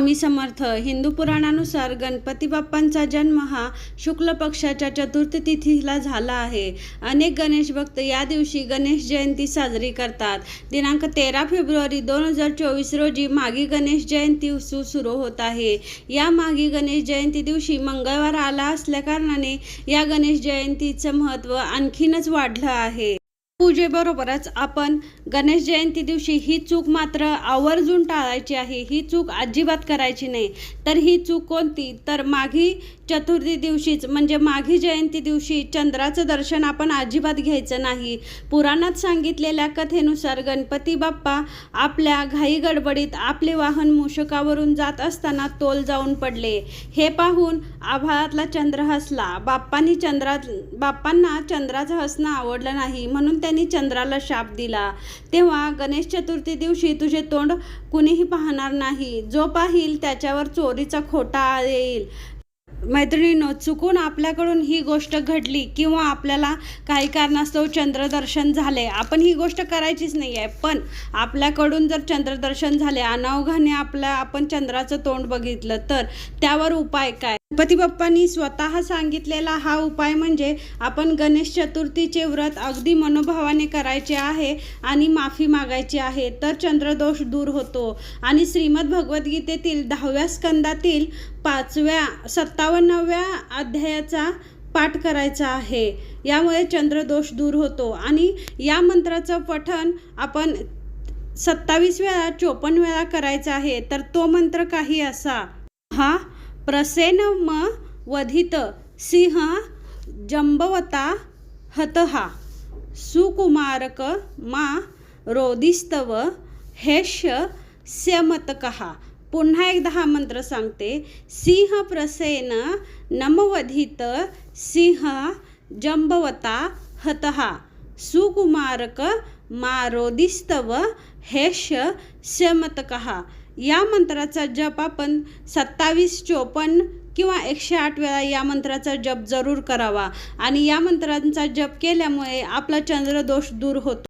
आम्ही समर्थ. हिंदू पुराणानुसार गणपती बाप्पांचा जन्म हा शुक्ल पक्षाच्या चतुर्थ तिथीला झाला आहे. अनेक गणेश भक्त या दिवशी गणेश जयंती साजरी करतात. दिनांक तेरा फेब्रुवारी दोन हजार चोवीस रोजी मागी गणेश जयंती उत्सव सुरू होत आहे. या मागी गणेश जयंती दिवशी मंगळवार आला असल्याकारणाने या गणेश जयंतीचं महत्त्व आणखीनच वाढलं आहे. पूजेबरोबरच आपण गणेश जयंती दिवशी ही चूक मात्र आवर्जून टाळायची आहे. ही चूक अजिबात करायची नाही. तर ही चूक कोणती? तर माघी चतुर्थी दिवशीच म्हणजे माघी जयंती दिवशी चंद्राचं दर्शन आपण अजिबात घ्यायचं नाही. पुराणात सांगितलेल्या कथेनुसार गणपती बाप्पा आपल्या घाई गडबडीत आपले वाहन मूषकावरून जात असताना तोल जाऊन पडले. हे पाहून आभाळातला चंद्र हसला. बाप्पांनी चंद्रात बाप्पांना चंद्राचं हसणं आवडलं नाही म्हणून त्यांनी चंद्राला शाप दिला. तेव्हा गणेश चतुर्थी दिवशी तुझे तोंड कुणीही पाहणार नाही. जो पाहिल त्याच्यावर चोरीचा खोटा येईल. मैत्रिणींनो चुकून आपल्याकडून ही गोष्ट घडली किंवा आपल्याला काही कारणास्तव चंद्रदर्शन झाले. आपण ही गोष्ट करायचीच नाही आहे पण आपल्याकडून जर चंद्रदर्शन झाले अनावघाने आपल्या आपण चंद्राचं तोंड बघितलं तर त्यावर उपाय काय? गणपती बाप्पांनी स्वतः सांगितलेला हा उपाय म्हणजे आपण गणेश चतुर्थीचे व्रत अगदी मनोभावाने करायचे आहे आणि माफी मागायची आहे तर चंद्रदोष दूर होतो. आणि श्रीमद भगवद्गीतेतील दहाव्या स्कंदातील पाचव्या सत्तावन्नाव्या अध्यायाचा पाठ करायचा आहे. यामुळे चंद्रदोष दूर होतो आणि या मंत्राचं पठण आपण सत्तावीस वेळा चोपन्न वेळा करायचा आहे. तर तो मंत्र काही असा. हा प्रसेन म वधित सिंह जंबवता हतहा. सुकुमारक मा रोदिस्तव हेश स्यमतकहा. पुन्हा एकदा हा मंत्र सांगते. सिंह प्रसेन नमवधित सिंह जंबवता हतहा. सुकुमारक मारोदिस्तव हेश स्यमतकहा या मंत्राचा जप आपण सत्तावीस चोपन्न किंवा एकशे आठ वेळा या मंत्राचा जप जरूर करावा. आणि या मंत्रांचा जप केल्यामुळे आपला चंद्रदोष दूर होतो.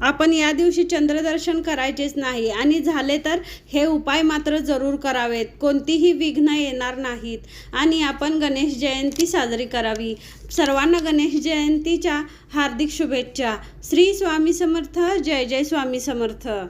आपण या दिवशी चंद्रदर्शन करायचेच नाही. आणि झाले तर हे उपाय मात्र जरूर करावेत. कोणतीही विघ्न येणार नाहीत. आणि आपण गणेश जयंती साजरी करावी. सर्वांना गणेश जयंतीच्या हार्दिक शुभेच्छा. श्री स्वामी समर्थ. जय जय स्वामी समर्थ.